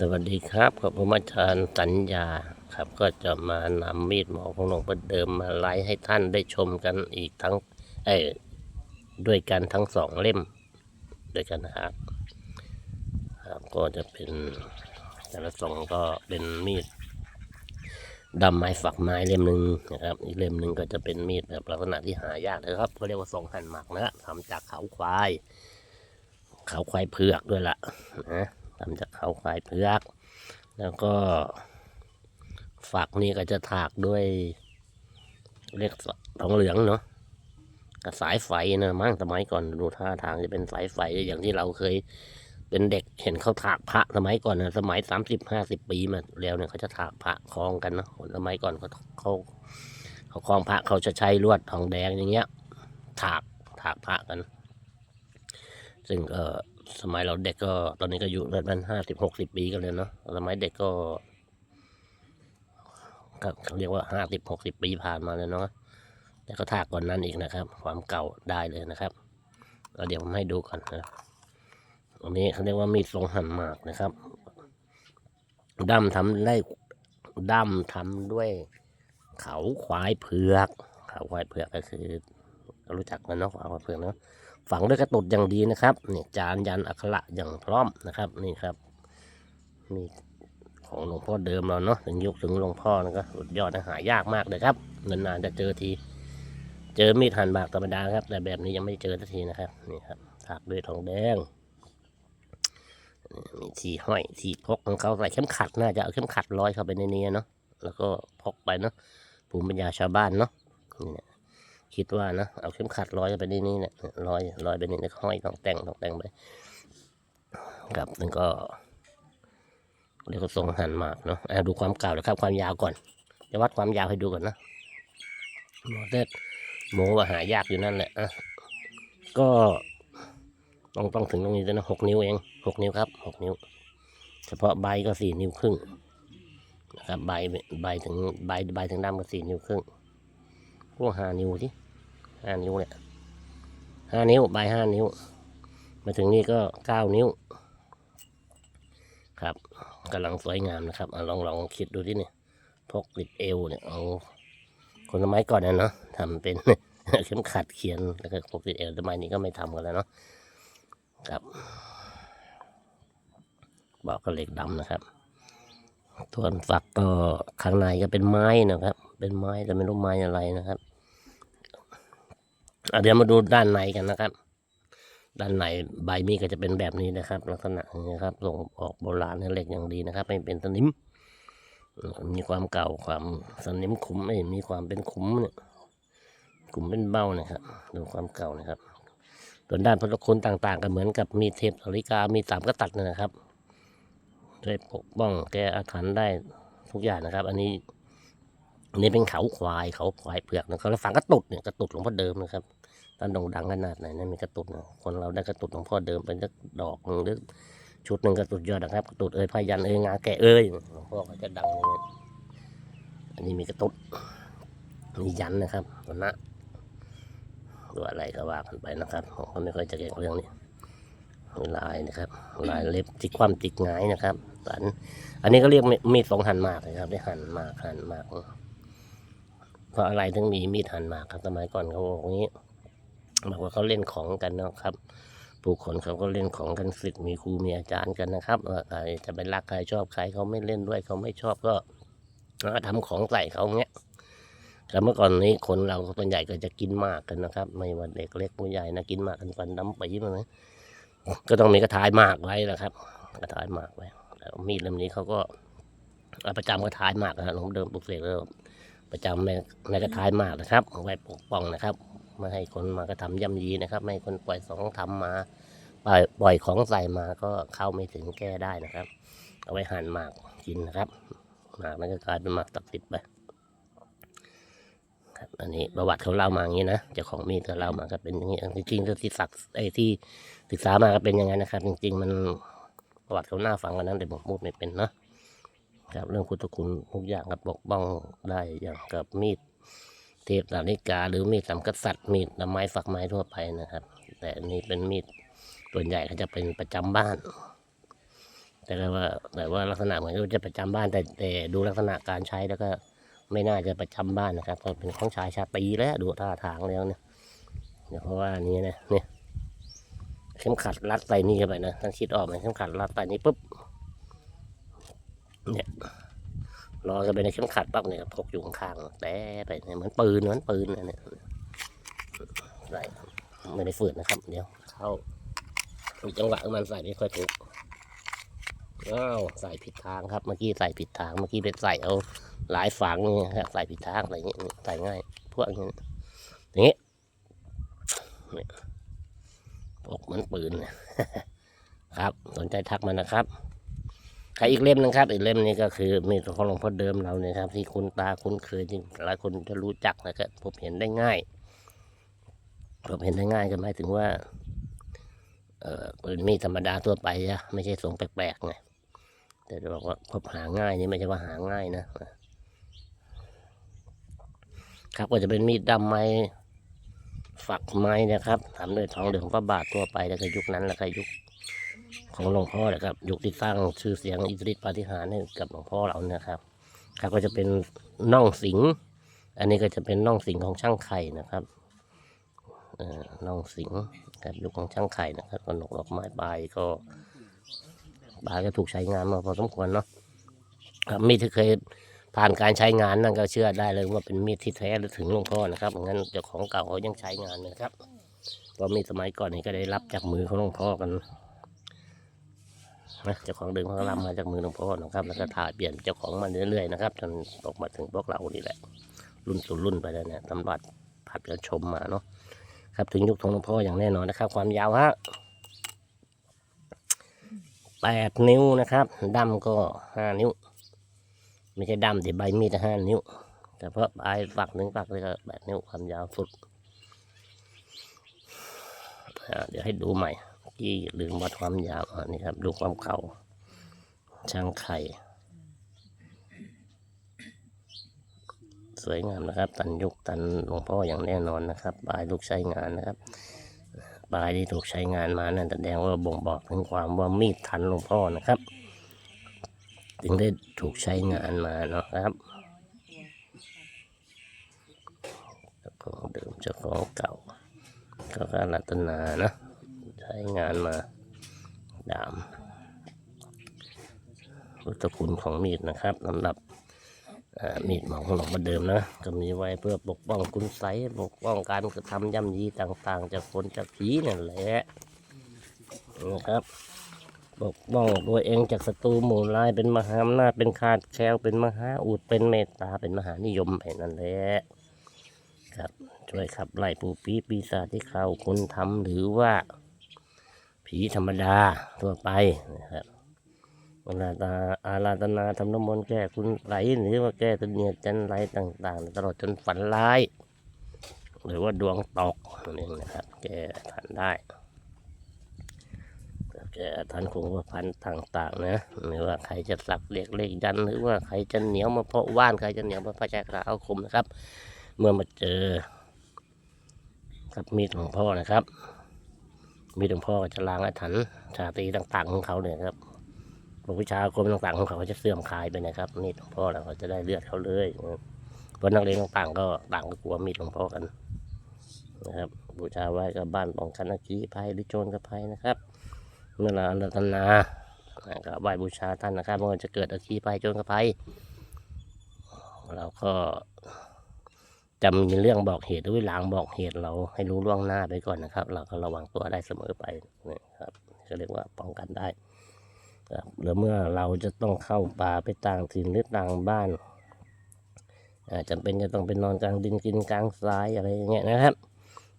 สวัสดีครับกับผมอาจารย์สัญญาครับ ก็จะมานำมีดหมอของหลวงพ่อเดิมมาไลฟ์ให้ท่านได้ชมกันอีกทั้งเอ้ด้วยกันทั้งสองเล่มด้วยกันนะครับครับก็จะเป็นแต่ละสองก็เป็นมีดดำไม้ฝักไม้เล่มหนึ่งนะครับอีกเล่มหนึ่งก็จะเป็นมีดแบบลักษณะที่หายากนะครับเขาเรียกว่าทรงหั่นหมักนะทำจากเขาควาย เขาควายเผือกด้วยล่ะนะ ทำจากเขาควายเผือกแล้วก็ฝักนี่ก็จะถากด้วยเรียกทองเหลืองเนาะกับสายไฟนะมั้งสมัยก่อนดูท่าทางจะเป็นสายไฟอย่างที่เราเคย เป็นเด็กเห็นเขาถากพระสมัยก่อนนะสมัยสามสิบห้าสิบปีมาแล้วเนี่ยเขาจะถากพระคล้องกันเนาะสมัยก่อนเขาเขาเขาคล้องพระเขาจะใช้ลวดทองแดงอย่างเงี้ยถากถากพระกัน ซึ่งเออ สมัยเราเด็กก็ตอนนี้ก็อยู่ประมาณห้าสิบหกสิบปีกันเลยเนาะสมัยเด็กก็ก็เขาเรียกว่าห้าสิบหกสิบปีผ่านมาเลยเนาะแต่ก็ถากก่อนนั้นอีกนะครับ ความเก่าได้เลยนะครับเดี๋ยวผมให้ดูก่อนนะอันนี้เขาเรียกว่ามีดทรงหั่นหมากนะครับด้ามทำได้ด้ามทำด้วย เขาควายเผือก เขาควายเผือกก็คือรู้จักกันเนาะเขาควายเผือกเนาะ ฝังด้วยกระตุดอย่างดีนะครับนี่จานยันอักขระอย่างพร้อมนะครับนี่ครับนี่ของหลวงพ่อเดิมเราเนาะถึงยุคถึงหลวงพ่อนะก็สุดยอดนะหายากมากเลยครับนานๆจะเจอที เจอมีดหั่นบากธรรมดาครับ แต่แบบนี้ยังไม่เจอสักทีนะครับนี่ครับถักด้วยทองแดงมีที่ห้อยที่พกของเขาใส่เข็มขัดน่าจะเอาเข็มขัดร้อยเข้าไปในนี้เนาะแล้วก็พกไปเนาะภูมิปัญญาชาวบ้านเนาะนี่ คิดว่านะเอาเข็มขัดร้อยไปนี่นี่เนี่ยร้อยร้อยไปนี่แล้วก็ห้อยต้องแต่งต้องแต่งไปครับนั่นก็เรียว่าทรงหันหมากเนาะดูความเก่านะครับความยาวก่อนจะวัดความยาวให้ดูก่อนนะหมอเด็ดโมว่าหายากอยู่นั่นแหละอะก็ต้องต้องถึงตรงนี้ด้วยนะหกนิ้วเองหกนิ้วครับหกนิ้ว เฉพาะใบก็สี่นิ้วครึ่งนะครับใบใบถึงใบใบถึงด้ามก็สี่นิ้วครึ่ง วกห้านิ้วที่ห้านิ้วเนี่ยห้านิ้วใบห้านิ้ว มาถึงนี่ก็เก้านิ้ว ครับกำลังสวยงามนะครับอลองลองคิดดูที่นี่พกติดเอวเนี่ยเอาคนสมัยก่อนเนี่ยเนาะทำเป็นเข็มขัดเขียนแล้วก็พกติดเอวสมัยนี้ก็ไม่ทำกันแล้วเนาะครับบอกก็เหล็กดำนะครับส่วนฝักก็ข้างในก็เป็นไม้นะครับ เป็นไม้แต่ไม่รู้ไม้อะไรนะครับ เดี๋ยวมาดูด้านในกันนะครับ ด้านในใบมีดก็จะเป็นแบบนี้นะครับ ลักษณะนี้นะครับส่งออกโบราณเหล็กอย่างดีนะครับไม่เป็นสนิม มีความเก่าความสนิมขุมไม่มีความเป็นขุมเนี่ยขุมเป็นเบ้านะครับ ดูความเก่านะครับส่วนด้านพุทธคุณต่าง ๆ ก็เหมือนกับมีเทพสาริกามีสามกษัตริย์นะครับช่วยปกป้องแก้อาถรรพ์ได้ทุกอย่างนะครับ อันนี้ อันนี้เป็นเขาควายเขาควายเผือกนะครับแล้วฝังกระตุดเนี่ยกระตุดหลวงพ่อเดิมนะครับท่านโด่งดังขนาดไหนนะมีกระตุดนะคนเราได้กระตุดหลวงพ่อเดิมเป็นสักดอกหนึ่งหรือชุดหนึ่งกระตุดยอดนะครับกระตุดเอ้ยพายันเอ้ยงาแกะเอ้ยหลวงพ่อเขาจะดังเลยอันนี้มีกระตุดมียันนะครับตัวนะหรือะไรก็ว่ากันไปนะครับผมก็ไม่ค่อยจะเก่งเรื่องนี้ลายนะครับลายเล็บจิกความจิกงายนะครับสันอันนี้ก็เรียกมีดสองหั่นมากนะครับได้หั่นมากหั่นมาก เพราะอะไรถึงมีมีดหั่นหมากครับสมัยก่อนเขาบอกว่างนี้บอกว่าเขาเล่นของกันนะครับผู้คนเขาก็เล่นของกันศึกมีครูมีอาจารย์กันนะครับว่าใครจะไปรักใครชอบใครเขาไม่เล่นด้วยเขาไม่ชอบก็ทำของใส่เขาเงี้ยแต่เมื่อก่อนนี้คนเราส่วนใหญ่ก็จะกินมากกันนะครับ ไม่ว่าเด็กเล็กผู้ใหญ่นะกินมากกันฟันดำปีมาเลยก็ต้องมีกระถายหมากไว้นะครับ กระถายหมากไว้แล้วมีดเล่มนี้เขาก็ประจำกระถายหมากนะฮะหลงเดิมปลุกเสกแล้ว ประจำในในกระทายมากนะครับเอาไว้ปกป้องนะครับไม่ให้คนมากระทำย่ำยีนะครับ ไม่ให้คนปล่อยสองทำมาปล่อยปล่อยของใส่มาก็เข้าไม่ถึงแก้ได้นะครับ เอาไว้หั่นหมากกินนะครับหมากนั้นก็กลายเป็นหมากตักสิทธิ์ไปครับอันนี้ประวัติเขาเล่ามาอย่างนี้นะเจ้าของมีดเขาเล่ามาก็เป็นอย่างนี้จริงๆที่ศักไอ้ที่ศึกษามาก็เป็นอย่างนั้นนะครับ จริง ๆ มันประวัติเขาหน้าฟังกันนั้นแต่ผมพูดไม่เป็นเนาะ ครับเรื่องพุทธคุณทุกอย่างครับปกป้องได้อย่างกับมีดเทพสาริกาหรือมีดสามกษัตริย์มีดลำไม้ฝักไม้ทั่วไปนะครับ แต่นี้เป็นมีดส่วนใหญ่เขาจะเป็นประจำบ้าน แต่ว่าแต่ว่าลักษณะเหมือนจะประจำบ้าน แต่แต่ดูลักษณะการใช้แล้วก็ไม่น่าจะประจำบ้านนะครับเพราะเป็นของชายชาตีแล้วดูท่าทางแล้วเนี่ยเนี่ยเพราะว่านี่นะเนี่ยเข็มขัดรัดใส่นี่เข้าไปนะท่านคิดออกไหมเข็มขัดรัดใส่นี่ปุ๊บ เนี่ยรอกันไปในเข็มขัดปั๊บเนี่ยพกอยู่ข้างๆแต่ไปเนี่ยเหมือนปืนเหมือนปืนนะเนี่ยใส่ไม่ได้ฝืนนะครับ เดี๋ยว เข้ามีจังหวะมันใส่ไม่ค่อยถูกอ้าวใส่ผิดทางครับ เมื่อกี้ใส่ผิดทางเมื่อกี้ไปใส่เอาหลายฝังเนี่ยครับใส่ผิดทางอะไรอย่างเงี้ยใส่ง่าย พวกนี้อย่างเงี้นี่พกเหมือนปืนครับ สนใจทักมานะครับ ใครอีกเล่มหนึงครับ อีกเล่มนี้ก็คือมีดของหลวงพ่อเดิมเราเนี่ยครับ ที่คุณตาคุณเคยที่หลายคนจะรู้จักนะครับผมเห็นได้ง่ายผมเห็นได้ง่ายก็หมายถึงว่า เออปืนมีดธรรมดาทั่วไปอะไม่ใช่ทรงแปลกๆไงแต่จะบอกว่าพบหาง่ายนี่ไม่ใช่ว่าหาง่ายนะครับก็จะเป็นมีดดำไม้ฝักไม้นะครับทำด้วยทองเหลืองพระบาททั่วไปแล้วก็ยุคนั้นแล้วก็ยุค ของหลวงพ่อนะครับยุคที่สร้างชื่อเสียงอิทธิฤทธิปาฏิหาริย์ให้กับหลวงพ่อเราเนี่ยครับ ครับก็จะเป็นน่องสิงอันนี้ก็จะเป็นน่องสิงของช่างไข่นะครับอ่อน่องสิงครับยุคของช่างไข่นะครับกระหนกดอกไม้ปลายก็ปลาก็ถูกใช้งานมาพอสมควรเนาะครับมีดที่เคยผ่านการใช้งานนั่นก็เชื่อได้เลยว่าเป็นมีดที่แท้ถึงหลวงพ่อนะครับงั้นเจ้าของเก่าเขายังใช้งานนะครับเพราะมีดสมัยก่อนนี่ก็ได้รับจากมือของหลวงพ่อกัน นะเจ้าของเดิมเขาก็รับมาจากมือหลวงพ่อนะครับแล้วก็ถ่ายเปลี่ยนเจ้าของมาเรื่อยๆนะครับจนตกมาถึงพวกเรานี่แหละ รุ่นสู่รุ่นไปแล้วเนี่ยตำรวจผัดกันชมมาเนาะครับถึงยุคของหลวงพ่ออย่างแน่นอนนะครับ ความยาวฮะแปดนิ้วนะครับดำก็ห้านิ้ว ไม่ใช่ดำแต่ใบมีดห้านิ้ว แต่เพราะปลายฝักหนึ่งฝักเลยก็แปดนิ้วความยาวสุดเดี๋ยวให้ดูใหม่ ที่ลืมวัดความยาวนนี้ครับ ดูความเก่าช่างไข่ สวยงามนะครับ ตันยุคตันหลวงพ่ออย่างแน่นอนนะครับปลายลูกใช้งานนะครับปลายที่ถูกใช้งานมานั่นแสดงว่าบ่งบอกถึงความว่ามีดทันหลวงพ่อนะครับจึงได้ถูกใช้งานมาเนาะครับเจ้าของเดิมเจ้าของเก่าก็การรัตนานะ ใช้งานมาดามพุทธคุณของมีดนะครับสำหรับมีดหมอของหลวงพ่อเดิมนะ ก็มีไว้เพื่อปกป้องคุณไสยปกป้องการกระทำย่ำยีต่างๆ จากคนจากผีนั่นแหละนะครับปกป้องตัวเองจากศัตรูหมู่ร้ายเป็นมหาอำนาจเป็นขาดแคลวเป็นมหาอุดเป็นเมตตาเป็นมหานิยมไปนั่นแหละครับช่วยขับไล่ปูปีปีศาจที่เขาคุณทำหรือว่า ผีธรรมดาทั่วไปนะครับเวลาตาอาราธนาทำน้ำมนต์แก้คุณไหลหรือว่าแก้ตัวเนียจันไรต่าง ๆ ตลอดจนฝันร้าย หรือว่าดวงตกนั่นเองนะครับ แก้ทันได้แก้ทันคงว่าพันต่างๆนะหรือว่าใครจะสักเรียกเลขยันหรือว่าใครจะเหนียวมาเพาะว่านใครจะเหนียวมาพระแจกระเอาคมนะครับ เมื่อมาเจอกับมีดหลวงพ่อนะครับ มีหลวงพ่อจะล้างอาถรรพ์ชาตรีต่าง ๆ ของเขาเนี่ยครับพวกวิชาคมต่างๆของเขาจะเสื่อมคลายไปนะครับมีดหลวงพ่อเราจะได้เลือดเขาเลยเพราะนักเรียนต่างๆ ก็ต่างก็กลัวมีดหลวงพ่อกันนะครับ บูชาไว้กับบ้านป้องกันอัคคีภัยหรือโจรกภัยนะครับ เมื่อเราอารัตนาอ่าก็ไหว้บูชาท่านนะครับเมื่อจะเกิดอัคคีภัยโจรกภัยเราก็ จะมีเรื่องบอกเหตุหรือลางบอกเหตุเราให้รู้ล่วงหน้าไปก่อนนะครับ เราก็ระวังตัวได้เสมอไปนะครับก็เรียกว่าป้องกันได้ครับหรือเมื่อเราจะต้องเข้าป่าไปต่างถิ่นหรือต่างบ้านอาจจำเป็นจะต้องไปนอนกลางดินกินกลางทรายอะไรอย่างเงี้ยนะครับ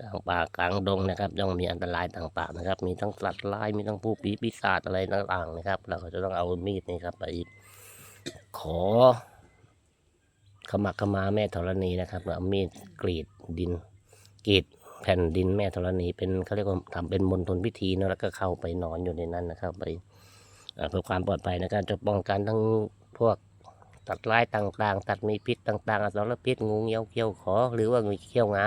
กลางป่ากลางดงนะครับย่อมมีอันตรายต่างๆนะครับ มีทั้งสัตว์ร้ายมีทั้งผู้ปีปีศาจอะไรต่างๆนะครับ เราก็จะต้องเอามีดนี่ครับไปขอ ขมักขมาแม่ธรณีนะครับเอามีดกรีดดินกรีดแผ่นดินแม่ธรณีเป็นเขาเรียกว่าทำเป็นมณฑลพิธีเนะแล้วก็เข้าไปนอนอยู่ในนั้นนะครับ ไปเพื่อความปลอดภัยในการจะป้องกันทั้งพวกตัดร้ายต่างๆ ตัดมีพิษต่างๆอสรพิษงูเงี้ยวเขี้ยวขอ หรือว่างูเขี้ยวงา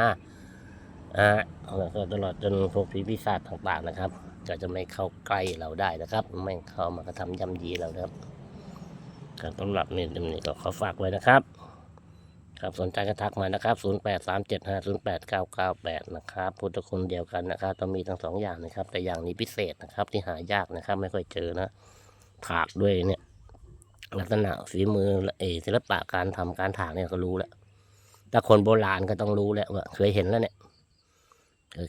อ่าแล้วก็ตลอดจนพวกผีปีศาจต่างๆนะครับ ก็จะไม่เข้าใกล้เราได้นะครับ ไม่เข้ามากระทำย่ำยีเรานะครับครับสำหรับนี่นี่ก็ขอฝากไว้นะครับ ครับสนใจก็ทักมานะครับ 0 8 3 7 5 0 8 9 9 8 นะครับพุทธคุณเดียวกันนะครับต้องมีทั้งสองอย่างนะครับ แต่อย่างนี้พิเศษนะครับ ที่หายากนะครับ ไม่ค่อยเจอนะถากด้วยเนี่ย ลักษณะฝีมือเออศิลปะการทำการถากเนี่ยก็รู้แล้วแต่คนโบราณก็ต้องรู้แล้วว่าเคยเห็นแล้วเนี่ย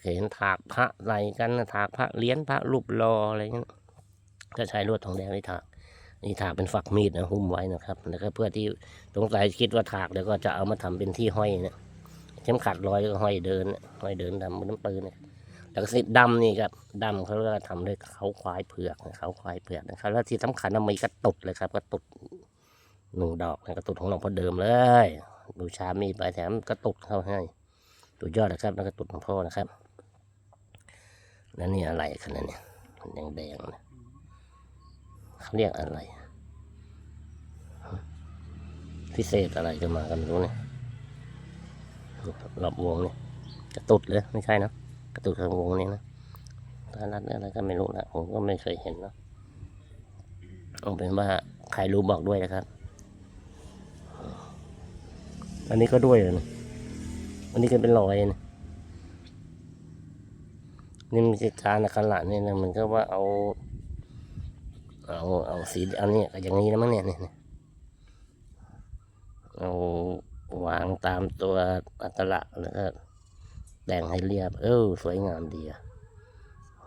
เคยเห็นถากพระอะไรกันถากพระเลี้ยนพระรูปรออะไรเงี้ยก็ใช้ลวดทองแดงที่ถาก นี่ถากเป็นฝักมีดนะหุ้มไว้นะครับ แล้วก็เพื่อที่สงสัยคิดว่าถากแล้วก็จะเอามาทำเป็นที่ห้อยเนี่ยเข็มขัดร้อยก็ห้อยเดินห้อยเดินดำบนน้ำปืนเนี่ยแล้วก็สีดำนี่ครับดำเขาก็ทำด้วยเขาควายเผือกเขาควายเผือกนะครับแล้วที่สำคัญนะมีกระตุดเลยครับกระตุดหนึ่งดอกกระตุดของหลวงพ่อเดิมเลยบูชามีดไปแถมกระตุดเข้าให้สุดยอดนะครับแล้วกระตุดของพ่อนะครับแล้วนี่อะไรขนาดเนี่ยมันแดงๆนะ เรียกอะไร พิเศษอะไรจะมากันรู้เนี่ยรอบวงเนี่ยกระตุดเลยไม่ใช่นะกระตุดทางวงนี้นะตาลัดอะไรก็ไม่รู้นะผมก็ไม่เคยเห็นเนะเอาเป็นว่าใครรู้บอกด้วยนะครับ อันนี้ก็ด้วยเลยนะอันนี้ก็เป็นรอยนะนี่มันคือการอักขระเนี่ยนะมันก็ว่าเอา เอาเอาสีเอาเนี่ยอย่างนี้นะมั้งเนี่ยเนี่ยเอาวางตามตัวอักขระแล้วก็แต่งให้เรียบ เออสวยงามดีอะ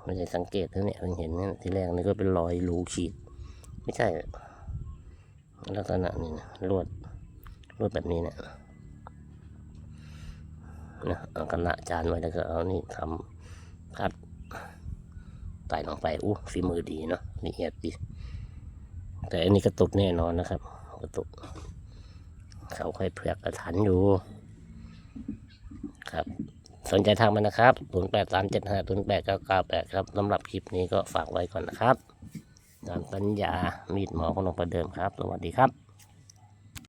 ไม่ได้สังเกตนะเนี่ยเพิ่งเห็นเนี่ยทีแรกนี่ก็เป็นรอยรูขีด ไม่ใช่ ลักษณะนี้นะลวดลวดแบบนี้เนี่ยนะเอากระจานไว้แล้วก็เอานี่ทำพัดใส่ลงไปอู้ฝีมือดีเนาะละเอียดดี แต่อันนี้กระตุกแน่นอนนะครับ กระตุก เขาค่อยเผือกกระถันอยู่ ครับ สนใจทางมันนะครับ 0 8 3 7 5 0 8 9 9 8 ครับสำหรับคลิปนี้ก็ฝากไว้ก่อนนะครับการปัญญามีดหมอของหลวงพ่อเดิมครับ สวัสดีครับ